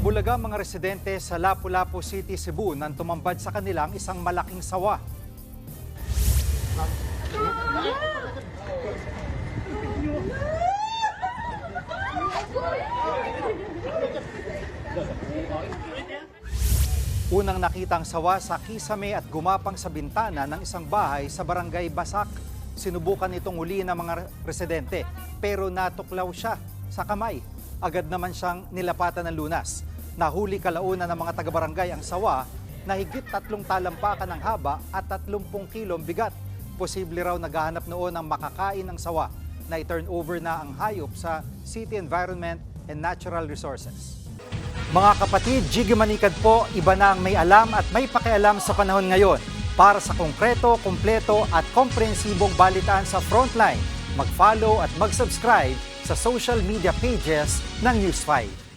Nabulaga ang mga residente sa Lapu-Lapu City, Cebu nang tumambad sa kanilang isang malaking sawa. Unang nakita ang sawa sa kisame at gumapang sa bintana ng isang bahay sa barangay Basak. Sinubukan itong uli ng mga residente pero natuklaw siya sa kamay. Agad naman siyang nilapatan ng lunas. Nahuli kalaunan ng mga taga-barangay ang sawa na higit tatlong talampakan ng haba at 30 kilong bigat. Posible raw naghahanap noon ng makakain ng sawa na i-turn over na ang hayop sa City Environment and Natural Resources. Mga kapatid, Jiggy Manikad po, iba na ang may alam at may pakialam sa panahon ngayon. Para sa konkreto, kumpleto at komprehensibong balitaan sa Frontline, mag-follow at mag-subscribe sa social media pages ng News 5.